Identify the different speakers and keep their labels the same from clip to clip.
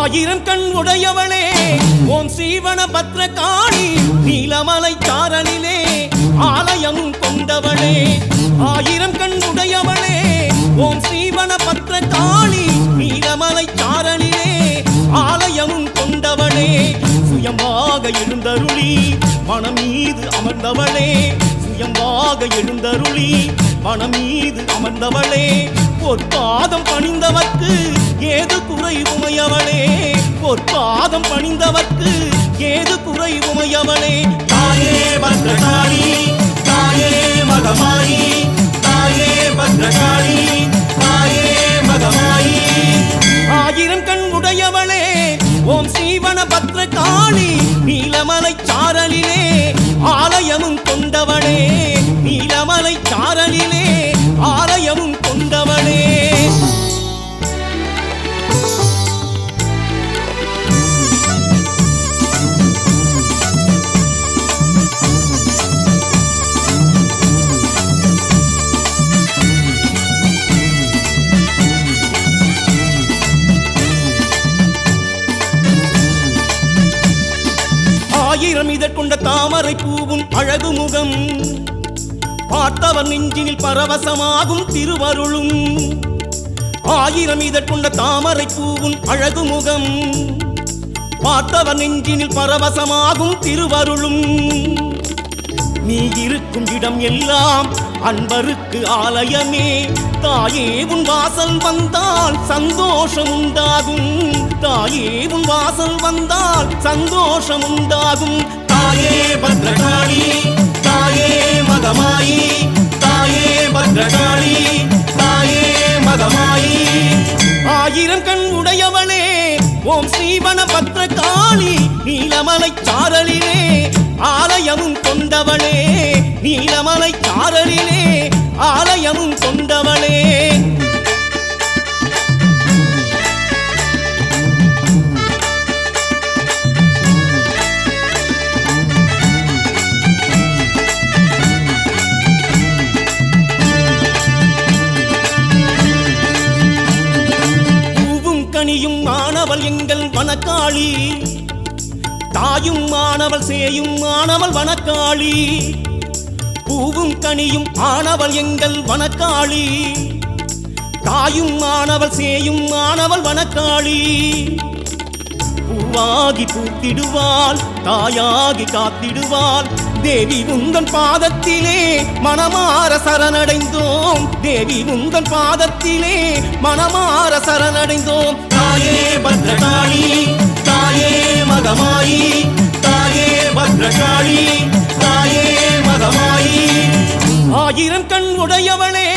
Speaker 1: ஆயிரம் கண் உடையவளே. ஓம் சீவன பத்ரகாணி நீலமலை சாரலிலே ஆலயம் கொண்டவளே. ஆயிரம் கண் உடையவளே ஓம் சீவன பத்ரகாணி நீலமலை சாரலிலே ஆலயம் கொண்டவளே. சுயமாக எழுந்தருளி மனம் மீது அமர்ந்தவளே. சுயமாக எழுந்தருளி மனம் மீது அமர்ந்தவளே. பொற்பாதம் பணிந்தவர்க்கு ஏது குறைவுமையவனே உமையவளே பொற்பாதம் பணிந்தவர்க்கு ஏது குறைவுமையவனே
Speaker 2: தாயே பத்ரகாளி தாயே மகமாயி தாயே பத்ரகாளி தாயே மகமாயி.
Speaker 1: ஆயிரம் கண் உடையவளே ஓம் சீவன பத்ரகாளி நீலமலை ஆயிரம் இதழ் கொண்ட தாமரை பூவும் அழகு முகம். பார்த்தவர் நெஞ்சினில் பரவசமாகும் திருவருளும். ஆயிரம் இதழ் கொண்ட தாமரை பூவும் அழகு முகம். பார்த்தவர் நெஞ்சினில் பரவசமாகும் திருவருளும். நீ இருக்கும் இடம் எல்லாம் அன்பருக்கு ஆலயமே. தாயே உன் வாசல் வந்தால் சந்தோஷம் உண்டாகும் தாயே உன் வாசல் வந்தால் சந்தோஷம் உண்டாகும்
Speaker 2: தாயே பத்ரகாளி தாயே மகமாயி தாயே பத்ரகாளி தாயே மகமாயி
Speaker 1: ஆயிரம் கண் உடையவளே ஓம் ஸ்ரீவன பத்ரகாளி நீலமலை சாரலிலே ஆலயமும் கொண்டவளே நீலமலை சாரலிலே ஆலயமும் கொண்டவளே. பூவும் மாணவள் எங்கள் வனக்காளி. தாயும் மாணவள் சேயும் மாணவள் வனக்காளி. பூவும் கனியும் ஆனவள் எங்கள் வனக்காளி. தாயும் மாணவள் சேயும் மாணவள் வனக்காளி. பூவாகி பூத்திடுவாள் தாயாகி காத்திடுவாள். தேவி உந்தன் பாதத்திலே மனமாற சரணடைந்தோம். தேவி உந்தன் பாதத்திலே மனமாற சரணடைந்தோம்.
Speaker 2: தாயே பத்ரகாளி தாயே மகமாயி தாயே பத்ரகாளி தாயே மகமாயி
Speaker 1: ஆயிரம் கண் உடையவளே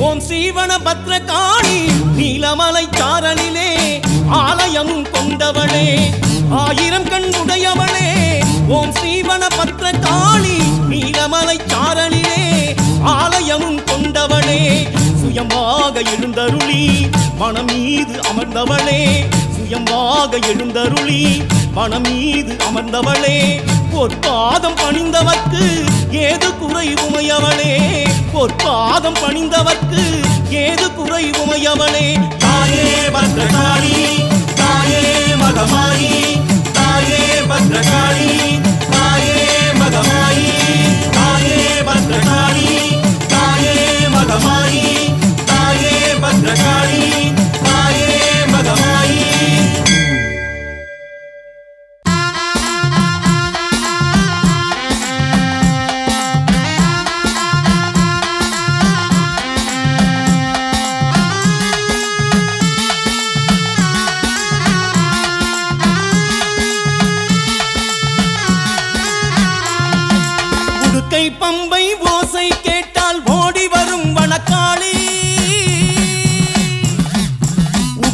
Speaker 1: ஓம் சீவன பத்ரகாளி நீலமலை சாரலிலே ஆலயம் கொண்டவளே ஆயிரம் கண் உடையவளே ஓம் சீவன பத்ரகாளி நீலமலை சாரலிலே ஆலயம் கொண்டவளே சுயமாக எழுந்தருளி மனம் மீது அமர்ந்தவளே. சுயமாக எழுந்தருளி மனம் மீது அமர்ந்தவளே. பொற்பாதம் பணிந்தவர்க்கு ஏது குறை உமையவளே? பொற்பாதம் பணிந்தவர்க்கு ஏது குறை உமையவளே?
Speaker 2: தாயே பத்ரகாளி தாயே மகமாயி தாயே பத்ரகாளி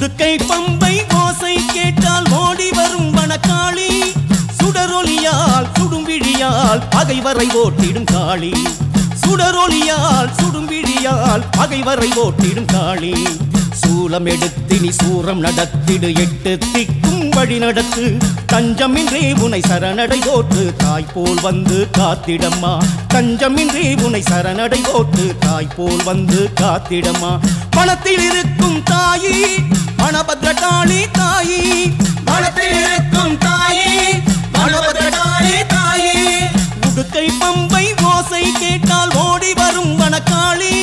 Speaker 1: உடுக்கை பம்பை ஓசை கேட்டால் ஓடி வரும் வனக்காளி. சுடரொலியால் சுடும்பிழியால் பகைவரை ஓட்டிடும் காளி சுடரொலியால் சுடும்பிழியால் பகைவரை ஓட்டிடும் காளி சூலம் எடுத்து நீ சூரம் நடத்திடு எட்டு திக்கும் வழி நடத்து தஞ்சமின்றி உனை சரணடை ஓட்டு தாய் போல் வந்து காத்திடம்மா. தஞ்சமின்றி உனை சரணடை ஓட்டு தாய் போல் வந்து காத்திடம்மா. பணத்தில் இருக்கும் தாயி பணபத்ரகாளி தாயி.
Speaker 2: பணத்தில் இருக்கும் தாயி வனபத்ரகாளி தாயி.
Speaker 1: உடுக்கை பம்பை ஓசை கேட்டால் ஓடி வரும் வனக்காளி.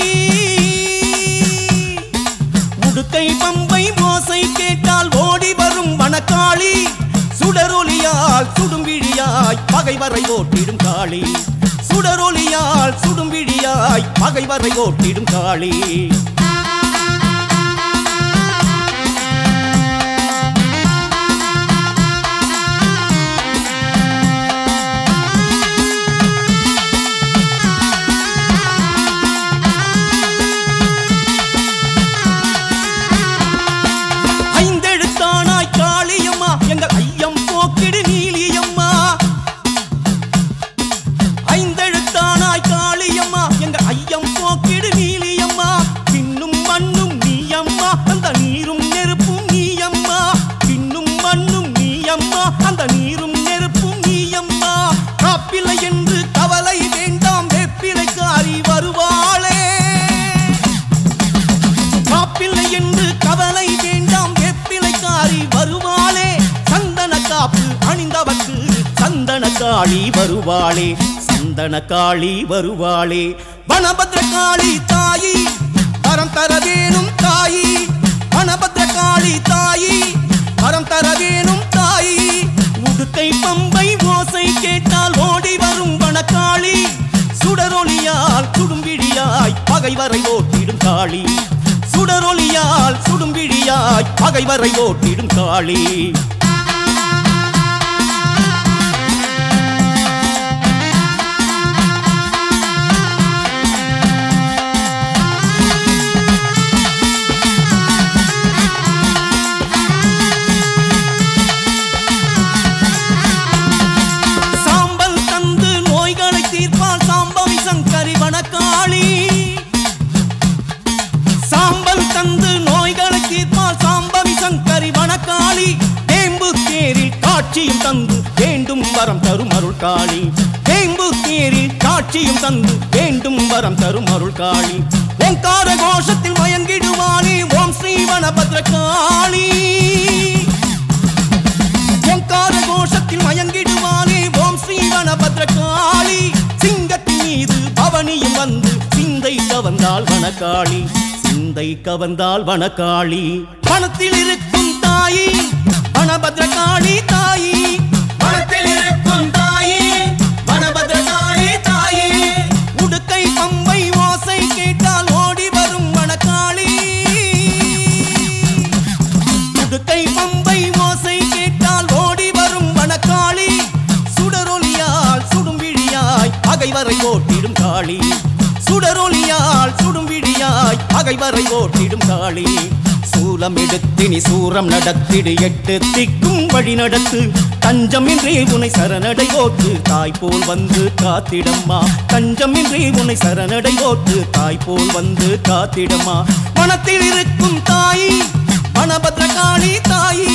Speaker 1: உடுக்கை பம்பை காளி சுடரொலியால் சுடும்பிழியாய் பகைவரை ஓட்டிடும் காளி. சுடரொலியால் சுடும்பிழியாய் பகைவரை ஓட்டிடும் காளி. நீயம்மா அந்த நீரும் நெருப்பும் நீயம்மா காப்பிலை என்று கவலை வேண்டாம் வெப்பிலைக்காரி வருவாளே. காப்பிலை என்று கவலை வேண்டாம் வெப்பிலைக்காரி வருவாளே. சந்தன காப்பு அணிந்தவக்கு சந்தன காளி வருவாளே. சந்தன காளி வருவாளே. வனபத்ர காளி தாயி தரம் தரவே பகைவரை ஓட்டிடும் காளி சுடரொலியால் சுடும் விழியாய் பகைவரை ஓட்டிடும் காளி காட்சியும் தந்து வேண்டும் வரம் தரும் அருள் காளி. வேம்பு தேரில் காட்சியும் தந்து வேண்டும் வரம் தரும் அருள் காளி. ஓங்கார கோஷத்தில் மயங்கிடுவானே ஓம் ஸ்ரீ வனபத்ர காளி ஓங்கார கோஷத்தில் மயங்கிடுவானே ஓம் ஸ்ரீ வனபத்ர காளி சிங்கத்தின் மீது பவனியும் வந்து சிந்தை கவர்ந்தால் வனக்காளி சிந்தை கவர்ந்தால் வனக்காளி பணத்தில் இருக்கும் தாயி வனபத்ர காளி தாயி.
Speaker 2: வனத்தில் இருக்கும் தாயே வனபத்ரகாளி தாயே.
Speaker 1: உடுக்கை பம்பை ஓசை கேட்டால் ஓடி வரும் வனக்காளி. உடுக்கை பம்பை ஓசை கேட்டால் ஓடி வரும் வனக்காளி. சுடரொலியால் சுடும் விழியாய் பகைவரை ஓட்டிடும் காளி. சுடரொலியால் சுடும் விழியாய் பகைவரை ஓட்டிடும் காளி. சூலம் எடுத்தினி சூரம் நடத்திடு எட்டு திக்கும் வழி நடத்து. தஞ்சமின்றி உனை சரணடை ஓட்டு தாய் போல் வந்து காத்திடம்மா. தஞ்சமின்றி உனை சரணடை ஓட்டு தாய் போல் வந்து காத்திடம்மா. மனத்தில் இருக்கும் தாயி
Speaker 2: மனபத்ரகாளி தாயி